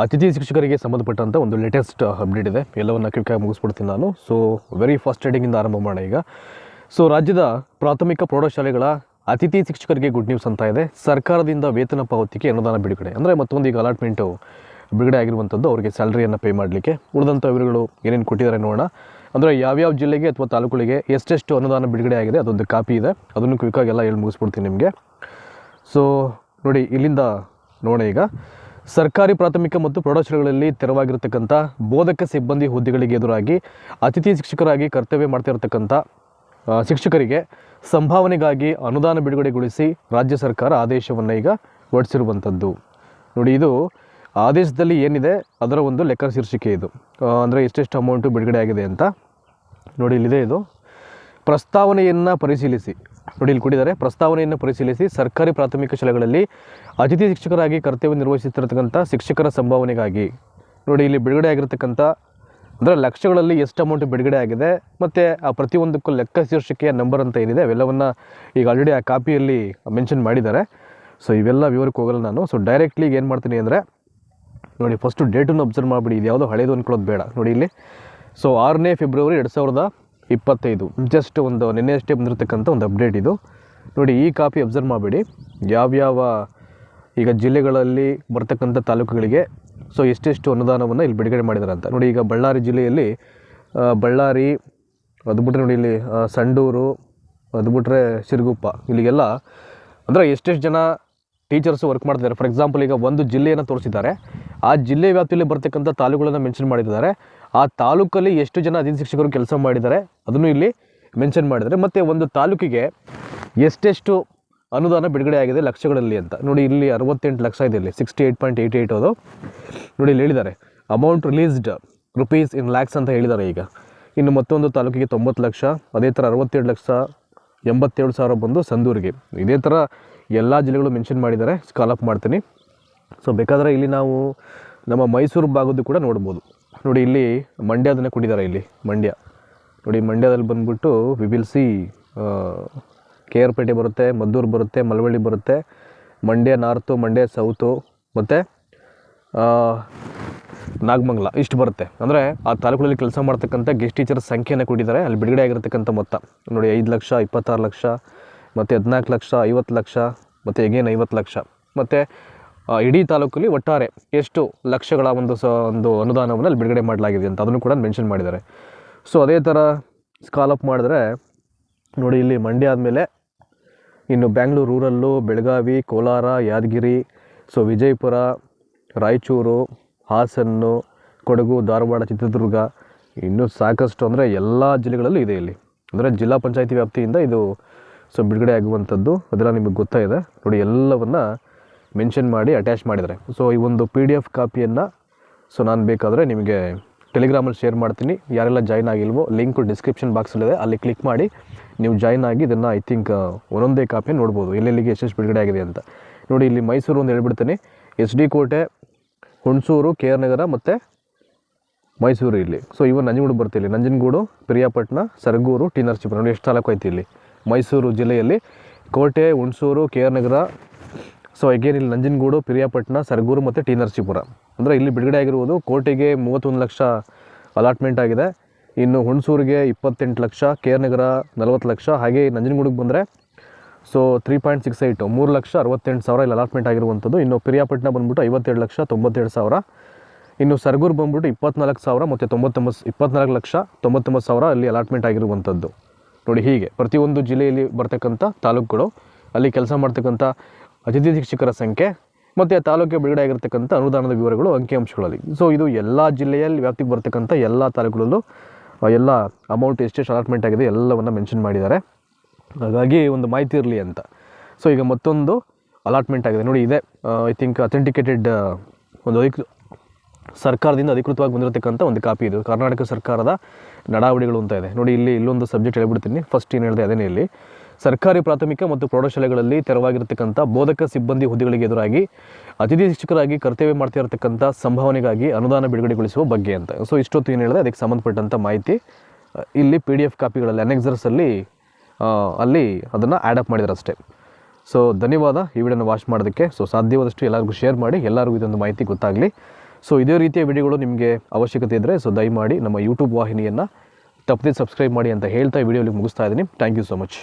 ಅತಿಥಿ ಶಿಕ್ಷಕರಿಗೆ ಸಂಬಂಧಪಟ್ಟಂಥ ಒಂದು ಲೇಟೆಸ್ಟ್ ಅಪ್ಡೇಟ್ ಇದೆ. ಎಲ್ಲವನ್ನು ಕ್ವಿಕ್ಕಾಗಿ ಮುಗಿಸ್ಬಿಡ್ತೀನಿ ನಾನು. ಸೊ ವೆರಿ ಫಸ್ಟ್ ಇಂದ ಆರಂಭ ಮಾಡೋಣ ಈಗ. ಸೊ ರಾಜ್ಯದ ಪ್ರಾಥಮಿಕ ಪ್ರೌಢಶಾಲೆಗಳ ಅತಿಥಿ ಶಿಕ್ಷಕರಿಗೆ ಗುಡ್ ನ್ಯೂಸ್ ಅಂತ ಇದೆ. ಸರ್ಕಾರದಿಂದ ವೇತನ ಪಾವತಿಗೆ ಅನುದಾನ ಬಿಡುಗಡೆ. ಅಂದರೆ ಮತ್ತೊಂದು ಈಗ ಅಲಾಟ್ಮೆಂಟು ಬಿಡುಗಡೆ ಆಗಿರುವಂಥದ್ದು ಅವರಿಗೆ ಸ್ಯಾಲ್ರಿಯನ್ನು ಪೇ ಮಾಡಲಿಕ್ಕೆ. ಉಳಿದಂಥ ವಿವರಗಳು ಏನೇನು ಕೊಟ್ಟಿದ್ದಾರೆ ನೋಡೋಣ. ಅಂದರೆ ಯಾವ್ಯಾವ ಜಿಲ್ಲೆಗೆ ಅಥವಾ ತಾಲೂಕುಗಳಿಗೆ ಎಷ್ಟೆಷ್ಟು ಅನುದಾನ ಬಿಡುಗಡೆ ಆಗಿದೆ ಅದೊಂದು ಕಾಪಿ ಇದೆ. ಅದನ್ನು ಕ್ವಿಕ್ಕಾಗೆಲ್ಲ ಹೇಳಿ ಮುಗಿಸ್ಬಿಡ್ತೀನಿ ನಿಮಗೆ. ಸೊ ನೋಡಿ ಇಲ್ಲಿಂದ ನೋಡೋಣ ಈಗ. ಸರ್ಕಾರಿ ಪ್ರಾಥಮಿಕ ಮತ್ತು ಪ್ರೌಢಶಾಲೆಗಳಲ್ಲಿ ತೆರವಾಗಿರತಕ್ಕಂಥ ಬೋಧಕ ಸಿಬ್ಬಂದಿ ಹುದ್ದೆಗಳಿಗೆ ಎದುರಾಗಿ ಅತಿಥಿ ಶಿಕ್ಷಕರಾಗಿ ಕರ್ತವ್ಯ ಮಾಡ್ತಿರತಕ್ಕಂಥ ಶಿಕ್ಷಕರಿಗೆ ಸಂಭಾವನೆಗಾಗಿ ಅನುದಾನ ಬಿಡುಗಡೆಗೊಳಿಸಿ ರಾಜ್ಯ ಸರ್ಕಾರ ಆದೇಶವನ್ನು ಈಗ ಹೊರಡಿಸಿರುವಂಥದ್ದು. ನೋಡಿ, ಇದು ಆದೇಶದಲ್ಲಿ ಏನಿದೆ, ಅದರ ಒಂದು ಲೆಕ್ಕ ಶೀರ್ಷಿಕೆ ಇದು. ಅಂದರೆ ಎಷ್ಟೆಷ್ಟು ಅಮೌಂಟು ಬಿಡುಗಡೆ ಆಗಿದೆ ಅಂತ. ನೋಡಿ, ಇಲ್ಲಿದೆ ಇದು. ಪ್ರಸ್ತಾವನೆಯನ್ನು ಪರಿಶೀಲಿಸಿ. ನೋಡಿ ಇಲ್ಲಿ ಕೊಟ್ಟಿದ್ದಾರೆ ಪ್ರಸ್ತಾವನೆಯನ್ನು ಪರಿಶೀಲಿಸಿ ಸರ್ಕಾರಿ ಪ್ರಾಥಮಿಕ ಶಾಲೆಗಳಲ್ಲಿ ಅತಿಥಿ ಶಿಕ್ಷಕರಾಗಿ ಕರ್ತವ್ಯ ನಿರ್ವಹಿಸುತ್ತಿರತಕ್ಕಂಥ ಶಿಕ್ಷಕರ ಸಂಭಾವನೆಗಾಗಿ. ನೋಡಿ, ಇಲ್ಲಿ ಬಿಡುಗಡೆ ಆಗಿರತಕ್ಕಂಥ ಅಂದರೆ ಲಕ್ಷಗಳಲ್ಲಿ ಎಷ್ಟು ಅಮೌಂಟ್ ಬಿಡುಗಡೆ ಆಗಿದೆ ಮತ್ತು ಆ ಪ್ರತಿಯೊಂದಕ್ಕೂ ಲೆಕ್ಕ ಶೀರ್ಷಿಕೆಯ ನಂಬರ್ ಅಂತ ಏನಿದೆ ಅವೆಲ್ಲವನ್ನು ಈಗ ಆಲ್ರೆಡಿ ಆ ಕಾಪಿಯಲ್ಲಿ ಮೆನ್ಷನ್ ಮಾಡಿದ್ದಾರೆ. ಸೊ ಇವೆಲ್ಲ ವಿವರಕ್ಕೆ ಹೋಗಲ್ಲ ನಾನು. ಸೊ ಡೈರೆಕ್ಟ್ಲಿ ಈಗ ಏನು ಮಾಡ್ತೀನಿ ಅಂದರೆ ನೋಡಿ ಫಸ್ಟು ಡೇಟನ್ನು ಅಬ್ಸರ್ವ್ ಮಾಡಿಬಿಡಿ. ಇದು ಯಾವುದೋ ಹಳೇದು ಅಂದ್ಕೊಳ್ಳೋದು ಬೇಡ. ನೋಡಿ ಇಲ್ಲಿ. ಸೊ ಆರನೇ ಫೆಬ್ರವರಿ ಎರಡು ಸಾವಿರದ ಇಪ್ಪತ್ತೈದು. ಜಸ್ಟ್ ಒಂದು ನಿನ್ನೆ ಅಷ್ಟೇ ಬಂದಿರತಕ್ಕಂಥ ಒಂದು ಅಪ್ಡೇಟ್ ಇದು. ನೋಡಿ, ಈ ಕಾಪಿ ಅಬ್ಸರ್ವ್ ಮಾಡಬೇಡಿ. ಯಾವ್ಯಾವ ಈಗ ಜಿಲ್ಲೆಗಳಲ್ಲಿ ಬರ್ತಕ್ಕಂಥ ತಾಲೂಕುಗಳಿಗೆ ಸೊ ಎಷ್ಟೆಷ್ಟು ಅನುದಾನವನ್ನು ಇಲ್ಲಿ ಬಿಡುಗಡೆ ಮಾಡಿದ್ದಾರೆ ಅಂತ. ನೋಡಿ, ಈಗ ಬಳ್ಳಾರಿ ಜಿಲ್ಲೆಯಲ್ಲಿ ಬಳ್ಳಾರಿ, ಅದು ಬಿಟ್ಟರೆ ನೋಡಿ ಇಲ್ಲಿ ಸಂಡೂರು, ಅದು ಬಿಟ್ಟರೆ ಸಿರುಗುಪ್ಪ, ಇಲ್ಲಿಗೆಲ್ಲ ಅಂದರೆ ಎಷ್ಟೆಷ್ಟು ಜನ ಟೀಚರ್ಸ್ ವರ್ಕ್ ಮಾಡ್ತಿದ್ದಾರೆ. ಫಾರ್ ಎಕ್ಸಾಂಪಲ್ ಈಗ ಒಂದು ಜಿಲ್ಲೆಯನ್ನು ತೋರಿಸಿದ್ದಾರೆ. ಆ ಜಿಲ್ಲೆ ವ್ಯಾಪ್ತಿಯಲ್ಲಿ ಬರ್ತಕ್ಕಂಥ ತಾಲೂಕುಗಳನ್ನು ಮೆನ್ಷನ್ ಮಾಡಿದ್ದಾರೆ. ಆ ತಾಲೂಕಲ್ಲಿ ಎಷ್ಟು ಜನ ಅತಿಥಿ ಶಿಕ್ಷಕರು ಕೆಲಸ ಮಾಡಿದ್ದಾರೆ, ಅದನ್ನು ಇಲ್ಲಿ ಮೆನ್ಷನ್ ಮಾಡಿದ್ದಾರೆ. ಮತ್ತು ಒಂದು ತಾಲೂಕಿಗೆ ಎಷ್ಟೆಷ್ಟು ಅನುದಾನ ಬಿಡುಗಡೆ ಆಗಿದೆ ಲಕ್ಷಗಳಲ್ಲಿ ಅಂತ. ನೋಡಿ, ಇಲ್ಲಿ ಅರವತ್ತೆಂಟು ಲಕ್ಷ ಇದೆ ಇಲ್ಲಿ. Sixty eight point eight eight ಅದು. ನೋಡಿ, ಇಲ್ಲಿ ಹೇಳಿದ್ದಾರೆ. Amount released rupees in lakhs ಅಂತ ಹೇಳಿದ್ದಾರೆ ಈಗ. ಇನ್ನು ಮತ್ತೊಂದು ತಾಲೂಕಿಗೆ ತೊಂಬತ್ತು ಲಕ್ಷ, ಅದೇ ಥರ ಅರವತ್ತೇಳು ಲಕ್ಷ ಎಂಬತ್ತೇಳು ಸಾವಿರ ಬಂದು ಸಂದೂರಿಗೆ. ಇದೇ ಥರ ಎಲ್ಲ ಜಿಲ್ಲೆಗಳು ಮೆನ್ಷನ್ ಮಾಡಿದ್ದಾರೆ. ಸ್ಕಾಲಪ್ ಮಾಡ್ತೀನಿ. ಸೊ ಬೇಕಾದರೆ ಇಲ್ಲಿ ನಾವು ನಮ್ಮ ಮೈಸೂರು ಭಾಗದ್ದು ಕೂಡ ನೋಡ್ಬೋದು. ನೋಡಿ, ಇಲ್ಲಿ ಮಂಡ್ಯದನ್ನೇ ಕೊಟ್ಟಿದ್ದಾರೆ ಇಲ್ಲಿ, ಮಂಡ್ಯ. ನೋಡಿ, ಮಂಡ್ಯದಲ್ಲಿ ಬಂದ್ಬಿಟ್ಟು ಸಿ ಕೆ ಆರ್ ಪೇಟೆ ಬರುತ್ತೆ, ಮದ್ದೂರು ಬರುತ್ತೆ, ಮಳವಳ್ಳಿ ಬರುತ್ತೆ, ಮಂಡ್ಯ ನಾರ್ತು, ಮಂಡ್ಯ ಸೌತು, ಮತ್ತು ನಾಗಮಂಗಲ, ಇಷ್ಟು ಬರುತ್ತೆ. ಅಂದರೆ ಆ ತಾಲೂಕುಗಳಲ್ಲಿ ಕೆಲಸ ಮಾಡ್ತಕ್ಕಂಥ ಗೆಸ್ಟ್ ಟೀಚರ್ ಸಂಖ್ಯೆಯನ್ನು ಕೊಟ್ಟಿದ್ದಾರೆ ಅಲ್ಲಿ ಬಿಡುಗಡೆ ಆಗಿರತಕ್ಕಂಥ ಮೊತ್ತ. ನೋಡಿ, ಐದು ಲಕ್ಷ, ಇಪ್ಪತ್ತಾರು ಲಕ್ಷ, ಮತ್ತು ಹದಿನಾಲ್ಕು ಲಕ್ಷ, ಐವತ್ತು ಲಕ್ಷ, ಮತ್ತು ಎಗೇನ್ ಐವತ್ತು ಲಕ್ಷ. ಮತ್ತು ಇಡೀ ತಾಲೂಕಲ್ಲಿ ಒಟ್ಟಾರೆ ಎಷ್ಟು ಲಕ್ಷಗಳ ಒಂದು ಸ ಒಂದು ಅನುದಾನವನ್ನು ಅಲ್ಲಿ ಬಿಡುಗಡೆ ಮಾಡಲಾಗಿದೆ ಅಂತ ಅದನ್ನು ಕೂಡ ಮೆನ್ಷನ್ ಮಾಡಿದ್ದಾರೆ. ಸೊ ಅದೇ ಥರ ಸ್ಕಾಲಪ್ ಮಾಡಿದ್ರೆ, ನೋಡಿ ಇಲ್ಲಿ ಮಂಡ್ಯ ಆದಮೇಲೆ ಇನ್ನು Bangalore rural, Belagavi, Kolar, Yadgir so Vijayapura, Raichur, Hassan, Kodagu, Dharwad, Chitradurga ಇನ್ನೂ ಸಾಕಷ್ಟು ಅಂದರೆ ಎಲ್ಲ ಜಿಲ್ಲೆಗಳಲ್ಲೂ ಇದೆ ಇಲ್ಲಿ. ಅಂದರೆ ಜಿಲ್ಲಾ ಪಂಚಾಯತಿ ವ್ಯಾಪ್ತಿಯಿಂದ ಇದು ಸೊ ಬಿಡುಗಡೆ ಆಗುವಂಥದ್ದು ಅದೆಲ್ಲ ನಿಮಗೆ ಗೊತ್ತಾಯಿದೆ ನೋಡಿ ಎಲ್ಲವನ್ನು ಮೆನ್ಷನ್ ಮಾಡಿ ಅಟ್ಯಾಚ್ ಮಾಡಿದ್ದಾರೆ. ಸೊ ಈ ಒಂದು ಪಿ ಡಿ ಎಫ್ ಕಾಪಿಯನ್ನು ಸೊ ನಾನು ಬೇಕಾದರೆ ನಿಮಗೆ ಟೆಲಿಗ್ರಾಮಲ್ಲಿ ಶೇರ್ ಮಾಡ್ತೀನಿ. ಯಾರೆಲ್ಲ ಜಾಯ್ನ್ ಆಗಿಲ್ವೋ ಲಿಂಕ್ ಡಿಸ್ಕ್ರಿಪ್ಷನ್ ಬಾಕ್ಸಲ್ಲಿದೆ ಅಲ್ಲಿ ಕ್ಲಿಕ್ ಮಾಡಿ, ನೀವು ಜಾಯ್ನ್ ಆಗಿ ಇದನ್ನು ಐ ಥಿಂಕ್ ಒಂದೊಂದೇ ಕಾಪಿ ನೋಡ್ಬೋದು. ಎಲ್ಲೆಲ್ಲಿಗೆ ಎಷ್ಟೆಷ್ಟು ಬಿಡುಗಡೆ ಆಗಿದೆ ಅಂತ. ನೋಡಿ, ಇಲ್ಲಿ ಮೈಸೂರು ಒಂದು ಹೇಳ್ಬಿಡ್ತೀನಿ. ಎಸ್ ಡಿ ಕೋಟೆ, ಹುಣಸೂರು, ಕೆ ಆರ್ ನಗರ ಮತ್ತು ಮೈಸೂರು ಇಲ್ಲಿ. ಸೊ ಇವನ್ ನಂಜನಗೂಡು ಬರ್ತಿಲ್ಲಿ ನಂಜನಗೂಡು, ಪಿರಿಯಾಪಟ್ಟಣ, ಸರಗೂರು, ಟಿ ನರಸೀಪುರ. ನೋಡಿ, ಎಷ್ಟು ತಾಲೂಕು ಐತಿ ಇಲ್ಲಿ. ಮೈಸೂರು ಜಿಲ್ಲೆಯಲ್ಲಿ Kote, Hunsur, K R Nagar so again ಇಲ್ಲಿ ನಂಜನಗೂಡು, ಪಿರಿಯಾಪಟ್ಟಣ, ಸರ್ಗೂರು ಮತ್ತು ಟಿ ನರಸೀಪುರ. ಅಂದರೆ ಇಲ್ಲಿ ಬಿಡುಗಡೆ ಆಗಿರುವುದು ಕೋಟೆಗೆ ಮೂವತ್ತೊಂದು ಲಕ್ಷ ಅಲಾಟ್ಮೆಂಟ್ ಆಗಿದೆ. ಇನ್ನು ಹುಣಸೂರಿಗೆ ಇಪ್ಪತ್ತೆಂಟು ಲಕ್ಷ ಕೆ ಆರ್ ನಗರ ನಲವತ್ತು ಲಕ್ಷ, ಹಾಗೆ ನಂಜನಗೂಡಿಗೆ ಬಂದರೆ so three point six eight ಮೂರು ಲಕ್ಷ ಅರವತ್ತೆಂಟು ಸಾವಿರ ಇಲ್ಲಿ ಅಲಾಟ್ಮೆಂಟ್ ಆಗಿರುವಂಥದ್ದು. ಇನ್ನು ಪಿರಿಯಾಪಟ್ಟಣ ಬಂದ್ಬಿಟ್ಟು ಐವತ್ತೆರಡು ಲಕ್ಷ, ತೊಂಬತ್ತೆರಡು ಸಾವಿರ. ಇನ್ನು ಸರ್ಗೂರು ಬಂದ್ಬಿಟ್ಟು ಇಪ್ಪತ್ನಾಲ್ಕು ಸಾವಿರ ಮತ್ತು ತೊಂಬತ್ತೊಂಬತ್ತು, ಇಪ್ಪತ್ನಾಲ್ಕು ಲಕ್ಷ, ತೊಂಬತ್ತೊಂಬತ್ತು ಸಾವಿರ ಅಲ್ಲಿ ಅಲಾಟ್ಮೆಂಟ್ ಆಗಿರುವಂಥದ್ದು. ನೋಡಿ ಹೀಗೆ, ಪ್ರತಿಯೊಂದು ಜಿಲ್ಲೆಯಲ್ಲಿ ಬರ್ತಕ್ಕಂಥ ತಾಲೂಕುಗಳು, ಅಲ್ಲಿ ಕೆಲಸ ಮಾಡ್ತಕ್ಕಂಥ ಅತಿಥಿ ಶಿಕ್ಷಕರ ಸಂಖ್ಯೆ ಮತ್ತು ತಾಲೂಕಿಗೆ ಬಿಡುಗಡೆ ಆಗಿರ್ತಕ್ಕಂಥ ಅನುದಾನದ ವಿವರಗಳು ಅಂಕಿಅಂಶಗಳಲ್ಲಿ ಸೊ ಇದು ಎಲ್ಲ ಜಿಲ್ಲೆಯಲ್ಲಿ ವ್ಯಾಪ್ತಿಗೆ ಬರ್ತಕ್ಕಂಥ ಎಲ್ಲ ತಾಲೂಕುಗಳಲ್ಲೂ ಎಲ್ಲ ಅಮೌಂಟ್ ಎಷ್ಟೆಷ್ಟು ಅಲಾಟ್ಮೆಂಟ್ ಆಗಿದೆ ಎಲ್ಲವನ್ನು ಮೆನ್ಷನ್ ಮಾಡಿದ್ದಾರೆ. ಹಾಗಾಗಿ ಒಂದು ಮಾಹಿತಿ ಇರಲಿ ಅಂತ. ಸೊ ಈಗ ಮತ್ತೊಂದು ಅಲಾಟ್ಮೆಂಟ್ ಆಗಿದೆ. ನೋಡಿ, ಇದೆ ಐ ಥಿಂಕ್ ಅಥೆಂಟಿಕೇಟೆಡ್ ಒಂದು ಸರ್ಕಾರದಿಂದ ಅಧಿಕೃತವಾಗಿ ಬಂದಿರತಕ್ಕಂಥ ಒಂದು ಕಾಪಿ ಇದು. ಕರ್ನಾಟಕ ಸರ್ಕಾರದ ನಡಾವಳಿಗಳು ಅಂತ ಇದೆ. ನೋಡಿ, ಇಲ್ಲಿ ಇಲ್ಲೊಂದು ಸಬ್ಜೆಕ್ಟ್ ಹೇಳ್ಬಿಡ್ತೀನಿ. ಫಸ್ಟ್ ಏನು ಹೇಳಿದೆ, ಅದೇನೇ ಇಲ್ಲಿ. ಸರ್ಕಾರಿ ಪ್ರಾಥಮಿಕ ಮತ್ತು ಪ್ರೌಢಶಾಲೆಗಳಲ್ಲಿ ತೆರವಾಗಿರತಕ್ಕಂಥ ಬೋಧಕ ಸಿಬ್ಬಂದಿ ಹುದ್ದೆಗಳಿಗೆ ಎದುರಾಗಿ ಅತಿಥಿ ಶಿಕ್ಷಕರಾಗಿ ಕರ್ತವ್ಯ ಮಾಡ್ತಾ ಇರತಕ್ಕಂಥ ಸಂಭಾವನೆಗಾಗಿ ಅನುದಾನ ಬಿಡುಗಡೆಗೊಳಿಸುವ ಬಗ್ಗೆ ಅಂತ. ಸೊ ಇಷ್ಟೊತ್ತು ಏನು ಹೇಳಿದೆ, ಅದಕ್ಕೆ ಸಂಬಂಧಪಟ್ಟಂಥ ಮಾಹಿತಿ ಇಲ್ಲಿ ಪಿ ಡಿ ಎಫ್ ಕಾಪಿಗಳಲ್ಲಿ ಅನೆಕ್ಸರ್ಸಲ್ಲಿ ಅಲ್ಲಿ ಅದನ್ನು ಆ್ಯಡಪ್ ಮಾಡಿದ್ದಾರೆ ಅಷ್ಟೇ ಸೊ ಧನ್ಯವಾದ. ಈ ವಿಡಿಯೋನ ವಾಚ್ ಮಾಡೋದಕ್ಕೆ. ಸೊ ಸಾಧ್ಯವಾದಷ್ಟು ಎಲ್ಲರಿಗೂ ಶೇರ್ ಮಾಡಿ, ಎಲ್ಲರಿಗೂ ಇದೊಂದು ಮಾಹಿತಿ ಗೊತ್ತಾಗಲಿ. ಸೊ ಇದೇ ರೀತಿಯ ವಿಡಿಯೋಗಳು ನಿಮಗೆ ಅವಶ್ಯಕತೆ ಇದ್ದರೆ ಸೊ ದಯಮಾಡಿ ನಮ್ಮ ಯೂಟ್ಯೂಬ್ ವಾಹಿನಿಯನ್ನು ತಪ್ಪದೇ ಸಬ್ಸ್ಕ್ರೈಬ್ ಮಾಡಿ ಅಂತ ಹೇಳ್ತಾ ಈ ವಿಡಿಯೋಲಿ ಮುಗಿಸ್ತಾ ಇದ್ದೀನಿ. Thank you so much